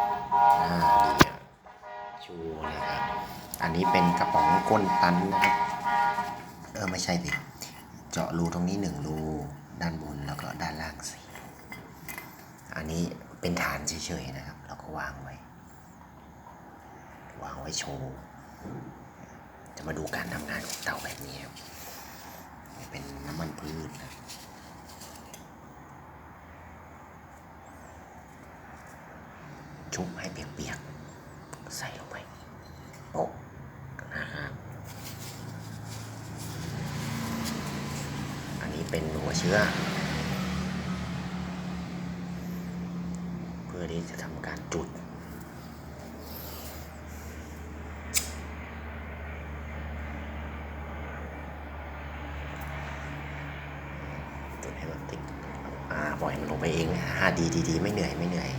อ่าดีอะชูเลยครับ อันนี้เป็นกระป๋องก้นตันนะครับ เออไม่ใช่สิเจาะรูตรงนี้หนึ่งรูด้านบนแล้วก็ด้านล่างสี่อันนี้เป็นฐานเฉยๆนะครับเราก็วางไว้ วางไว้โชว์ จะมาดูการทำงานของเตาแบบนี้ครับเป็นน้ำมันพืชนะ ชุบให้เปียกๆ ใส่ลงไปโป๊ะนะครับ อันนี้เป็นหัวเชื้อ เพื่อที่จะทำการจุดจุดให้มันติดอ่าปล่อยมันลงไปเองห้าดีดีๆ ไม่เหนื่อยไม่เหนื่อย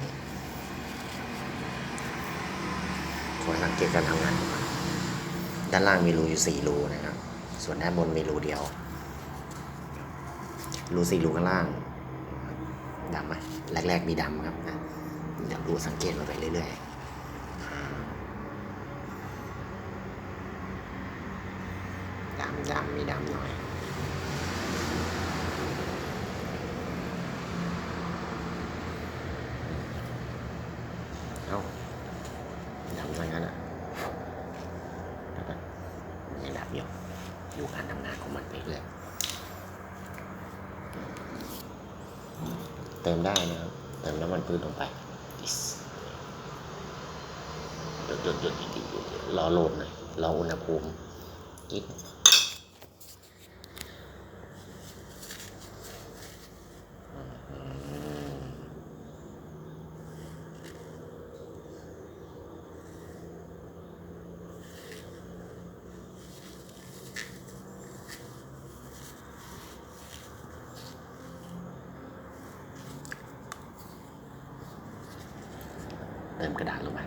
คอยสัง เกตการทำงานของมันด้านล่างมีรูอยู่สี่รูนะครับ ส่วนด้านบนมีรูเดียว รูสี่รูข้างล่างดำไหมแรก ๆ มีดำครับนะเดี๋ยวดูสังเกตมาไปเรื่อยๆดำดำมีดำหน่อย เอ้า ดำซะงั้นอะแล้วก็ ยังดับอยู่ดูการทำงานของมันไปเรื่อยเติมได้นะครับ เติมน้ำมันพืชลงไปจุดี๋ยวเดี๋ยวเดี๋ยวเดี๋ยวเดี๋ยวเดี๋ยวรอโหลดหน่อยรออุณหภูมิกิ๊ด ติมกระดาษลงไป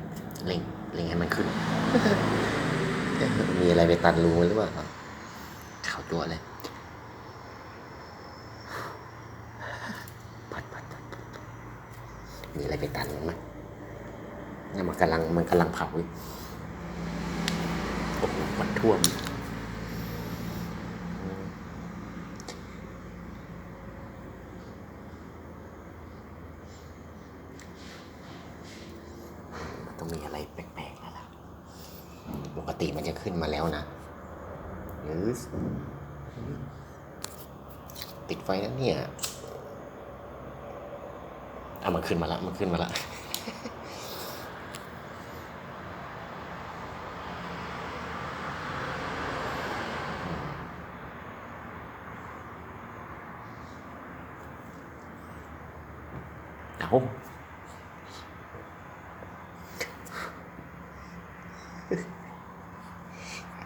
เร่งเร่งให้มันขึ้น มีอะไรไปตันรูหรือเปล่าขาวตัวเลยปัดปัดปัดปัดมีอะไรไปตันไหมนี่นมันกำลังมันกำลังเผาอยู่โอ้โหมันท่วม ต้องมีอะไรแปลกๆแล้วล่ะ ปก ติมันจะขึ้นมาแล้วนะหรือติดไฟแล้วเนี่ยเอามันขึ้นมาละมันขึ้นมาละเอา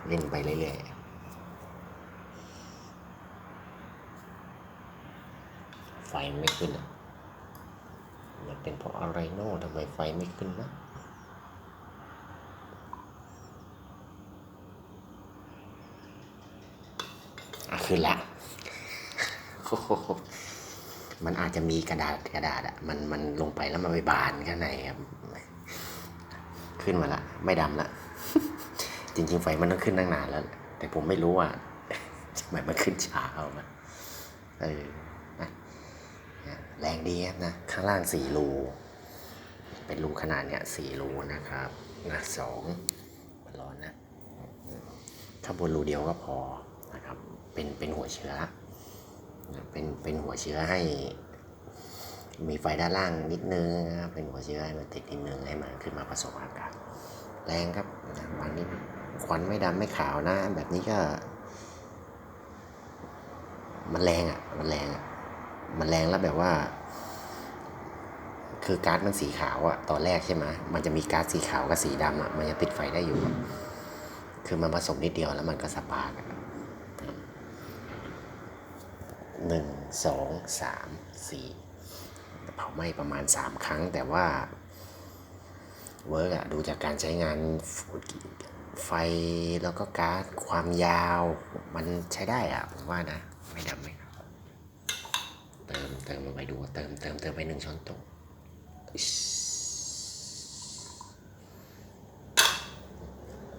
เล่นไปเรื่อยๆ ไฟไม่ขึ้นอะมันเป็นเพราะอะไรโน่ทำไมไฟไม่ขึ้นนะอะขึ้นละมันอาจจะมีกระดาษกระดาษอะมันมันลงไปแล้วมันไปบานข้างในครับขึ้นมาละ ไม่ดำละ จริง ๆ ไฟมันต้องขึ้นตั้งนานแล้ว แต่ผมไม่รู้ว่าทำไมมันขึ้นช้าเอามาเออนะเนี่ย แรงดีครับนะ ข้างล่างสี่รู เป็นรูขนาดเนี้ยสี่รูนะครับนะสองมันร้อนนะข้าบนรูเดียวก็พอนะครับ เป็นเป็นหัวเชื้อเป็นเป็นหัวเชื้อให้ มีไฟด้านล่างนิดนึงนะครับเป็นหัวเชื้อให้มันติดนิดนึงให้มันขึ้นมาผสมอากาศแรงครับบางนี้ควันไม่ดำไม่ขาวนะ แบบนี้ก็ มันแรงอะ มันแรงอะ มันแรงแล้วแบบว่า คือก๊าซมันสีขาวอะตอนแรกใช่ไหมมันจะมีก๊าซสีขาวกับสีดำอะมันยังติดไฟได้อยู่ คือมันผสมนิดเดียวแล้วมันก็สปาร์กอะหนึ่งสองสามสี่เผาไหม้ประมาณสามครั้ง แต่ว่าเวิร์กอะดูจากการใช้งานไฟแล้วก็ก๊าซความยาว มันใช้ได้อะผมว่านะ ไม่ดำไม่ เติมเติมลงไปดูเติมเติมเติมไปหนึ่งช้อนโต๊ะ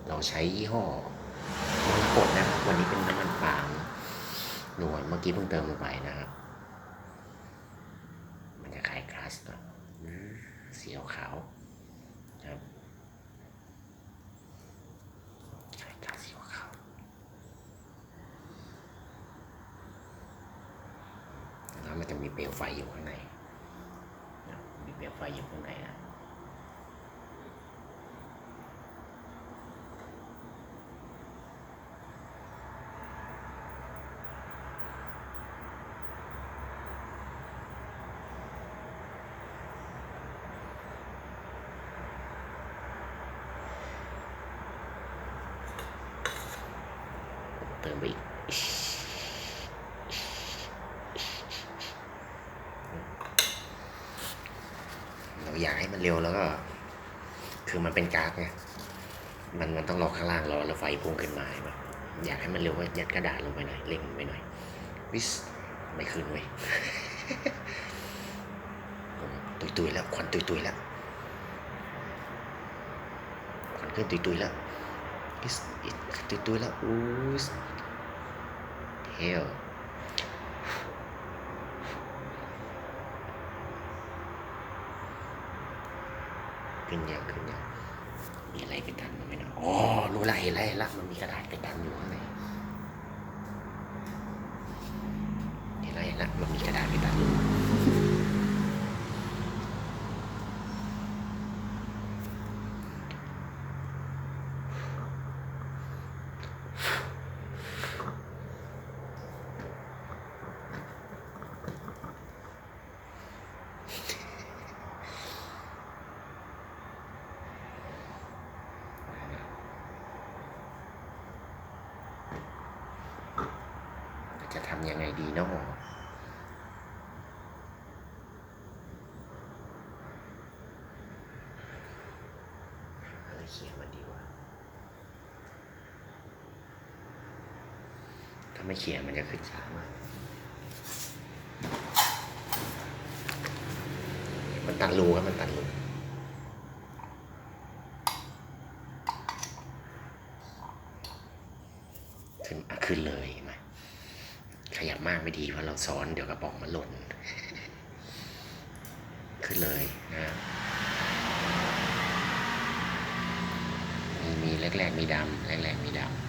เราใช้ยี่ห้อมรกตนะครับวันนี้เป็นน้ำมันปาล์มหนวลเมื่อกี้เพิ่งเติมลงไปนะครับ มันจะคลายคลาสเนาะสีขาวครับ มันจะมีเปลวไฟอยู่ข้างในนะมีเปลวไฟอยู่ข้างในนะ เติมไปอีก เร็วแล้วก็ คือมันเป็นก๊าซไงมันมันต้องรอข้างล่างรอแล้วไฟพุ่งขึ้นมาใช่ปะอยากให้มันเร็วก็ยัดกระดาษลงไปหน่อยเร่งไปหน่อย วิสไม่ขึ้นเว้ยตุยตุยแล้วควันตุยตุยแล้วควันขึ้นตุยตุยแล้วอิสอิสตุยตุยแล้วอู้เฮล ขึ้นยังขึ้นยังมีอะไรไปดันมันไม่นะอ๋อรู้ละเห็นแล้วเห็นละมันมีกระดาษไปดันอยู่ข้างในเห็นแล้วเห็นละมันมีกระดาษไปดันอยู่ จะทำยังไงดีเนาะอะไรเขียนมันดีวะถ้าไม่เขียนมันจะขึ้นช้ามากมันตันรูครับมันตันรูขึ้นขึ้นเลยไหม ขยับมากไม่ดีเพราะเราซ้อนเดี๋ยวกระป๋องมันหล่น ขึ้นเลยนะมีมีแรกๆมีดำแรกๆมีดำ